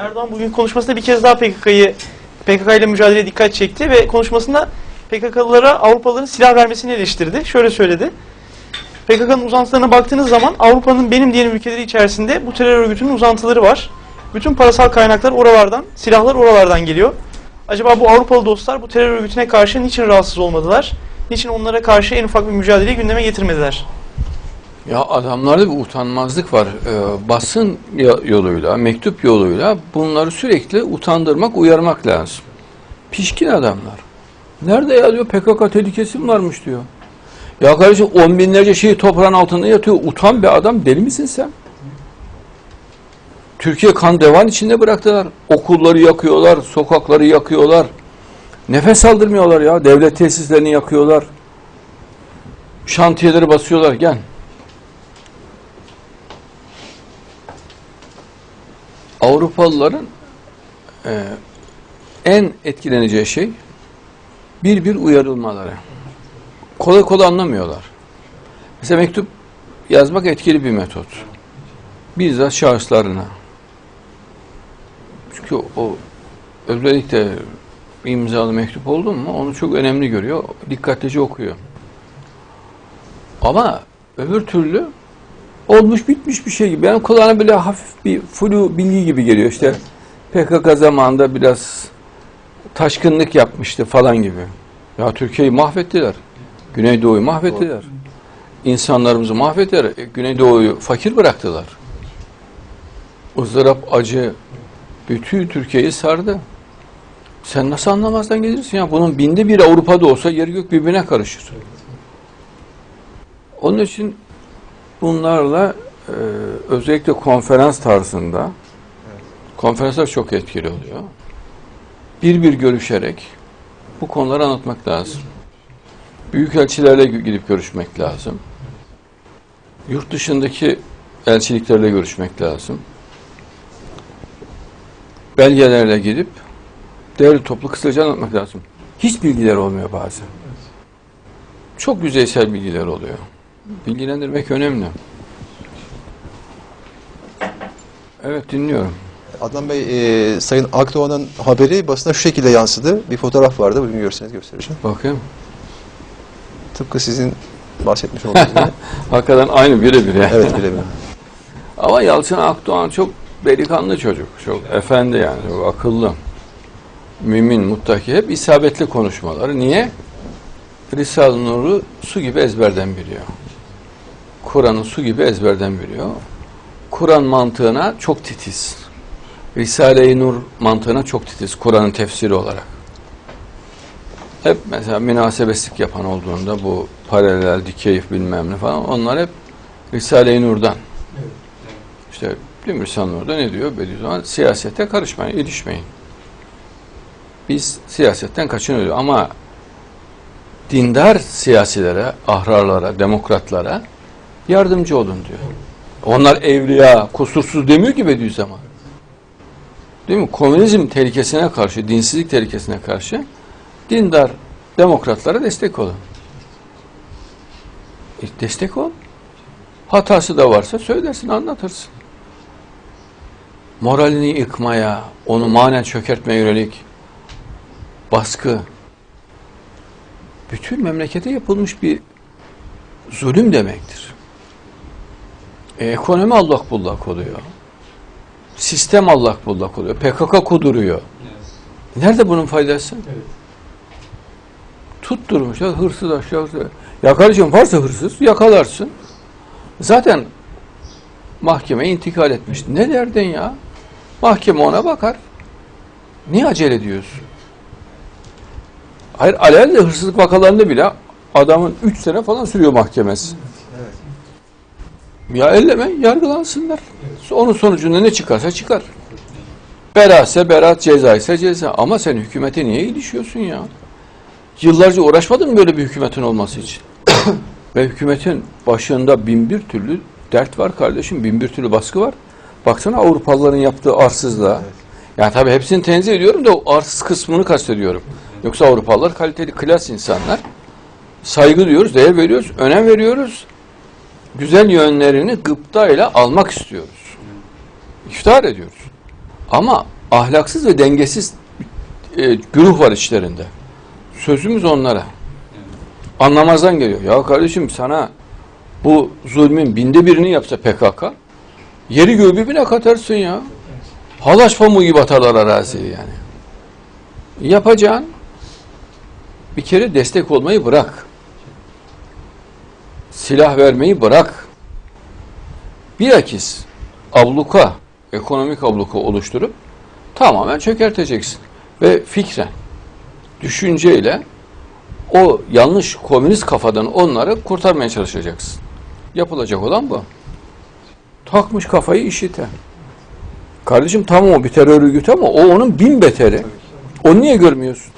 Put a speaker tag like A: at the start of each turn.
A: Erdoğan bugün konuşmasında bir kez daha PKK'yı PKK ile mücadeleye dikkat çekti ve konuşmasında PKK'lılara Avrupalıların silah vermesini eleştirdi. Şöyle söyledi. PKK'nın uzantılarına baktığınız zaman Avrupa'nın benim diyelim ülkeleri içerisinde bu terör örgütünün uzantıları var. Bütün parasal kaynaklar oralardan, silahlar oralardan geliyor. Acaba bu Avrupalı dostlar bu terör örgütüne karşı niçin rahatsız olmadılar? Niçin onlara karşı en ufak bir mücadeleyi gündeme getirmediler?
B: Ya adamlarda bir utanmazlık var. Ee, basın yoluyla, mektup yoluyla bunları sürekli utandırmak, uyarmak lazım. Pişkin adamlar. Nerede ya diyor PKK tehlikesi mi varmış diyor. Ya kardeşim on binlerce şeyi toprağın altında yatıyor. Utan be adam deli misin sen? Türkiye kan devan içinde bıraktılar. Okulları yakıyorlar, sokakları yakıyorlar. Nefes aldırmıyorlar ya. Devlet tesislerini yakıyorlar. Şantiyeleri basıyorlar. Gel. Avrupalıların e, en etkileneceği şey bir bir uyarılmaları. Kolay kolay anlamıyorlar. Mesela mektup yazmak etkili bir metot. Bizzat şahıslarına. Çünkü o özellikle imzalı mektup oldu mu onu çok önemli görüyor. Dikkatlice okuyor. Ama öbür türlü olmuş bitmiş bir şey gibi. Yani kulağına böyle hafif bir flu bilgi gibi geliyor. İşte PKK zamanında biraz taşkınlık yapmıştı falan gibi. Ya Türkiye'yi mahvettiler. Güneydoğu'yu mahvettiler. İnsanlarımızı mahvettiler. E, Güneydoğu'yu fakir bıraktılar. ızdırap, acı bütün Türkiye'yi sardı. Sen nasıl anlamazdan gelirsin ya? Bunun binde bir Avrupa'da olsa yer gök birbirine karışır. Onun için bunlarla e, özellikle konferans tarzında konferanslar çok etkili oluyor. Bir bir görüşerek bu konuları anlatmak lazım. Büyükelçilerle gidip görüşmek lazım. Yurt dışındaki elçiliklerle görüşmek lazım. Belgelerle gidip değerli toplu kısaca anlatmak lazım. Hiç bilgiler olmuyor bazen. Çok yüzeysel bilgiler oluyor. Bilgilendirmek önemli. Evet dinliyorum.
C: Adnan Bey, e, Sayın Akdoğan'ın haberi basına şu şekilde yansıdı. Bir fotoğraf vardı. Bugün görseniz göstereceğim.
B: Bakayım.
C: Tıpkı sizin bahsetmiş olduğunuz gibi.
B: Hakikaten aynı birebir yani.
C: Evet, birebir.
B: Ama Yalçın Akdoğan çok delikanlı çocuk. Çok efendi yani. Çok akıllı. Mümin, muttaki. Hep isabetli konuşmaları. Niye? Risale-i Nur'u su gibi ezberden biliyor. Kur'an'ı su gibi ezberden biliyor. Kur'an mantığına çok titiz. Risale-i Nur mantığına çok titiz. Kur'an'ın tefsiri olarak. Hep mesela münasebeslik yapan olduğunda bu paralel, dikey bilmem ne falan onlar hep Risale-i Nur'dan. İşte değil mi Risale-i Nur'da ne diyor? Bediüzzaman siyasete karışmayın, ilişmeyin. Biz siyasetten kaçınıyoruz ama dindar siyasilere, ahrarlara, demokratlara yardımcı olun diyor. Onlar evliya, kusursuz demiyor ki Bediüzzaman. Değil mi? Komünizm tehlikesine karşı, dinsizlik tehlikesine karşı dindar demokratlara destek olun. E, destek ol. Hatası da varsa söylersin, anlatırsın. Moralini yıkmaya, onu manen çökertmeye yönelik baskı bütün memlekete yapılmış bir zulüm demektir. E, ekonomi allak bullak oluyor. Sistem allak bullak oluyor. PKK kuduruyor. Nerede bunun faydası? Tutturmuş ya hırsız aşağı. Ya kardeşim varsa hırsız yakalarsın. Zaten mahkeme intikal etmiş. Ne derdin ya? Mahkeme ona bakar. Niye acele ediyorsun? Hayır alelade hırsızlık vakalarında bile adamın 3 sene falan sürüyor mahkemesi. Ya elleme yargılansınlar. Onun sonucunda ne çıkarsa çıkar. Beratse berat, ceza ise ceza. Ama sen hükümete niye ilişiyorsun ya? Yıllarca uğraşmadın mı böyle bir hükümetin olması için? Ve hükümetin başında bin bir türlü dert var kardeşim, bin bir türlü baskı var. Baksana Avrupalıların yaptığı arsızlığa. Yani tabii hepsini tenzih ediyorum da o arsız kısmını kastediyorum. Yoksa Avrupalılar kaliteli, klas insanlar. Saygı diyoruz, değer veriyoruz, önem veriyoruz. Güzel yönlerini gıptayla almak istiyoruz. İftihar ediyoruz. Ama ahlaksız ve dengesiz e, güruh var içlerinde. Sözümüz onlara. Anlamazdan geliyor. Ya kardeşim sana bu zulmün binde birini yapsa PKK yeri göğü birbirine katarsın ya. Halaç pamuğu gibi atarlar araziyi yani. Yapacağın bir kere destek olmayı bırak. Silah vermeyi bırak. Bilakis abluka, ekonomik abluka oluşturup tamamen çökerteceksin. Ve fikren, düşünceyle o yanlış komünist kafadan onları kurtarmaya çalışacaksın. Yapılacak olan bu. Takmış kafayı işite. Kardeşim tamam o bir terör örgütü ama o onun bin beteri. Onu niye görmüyorsun?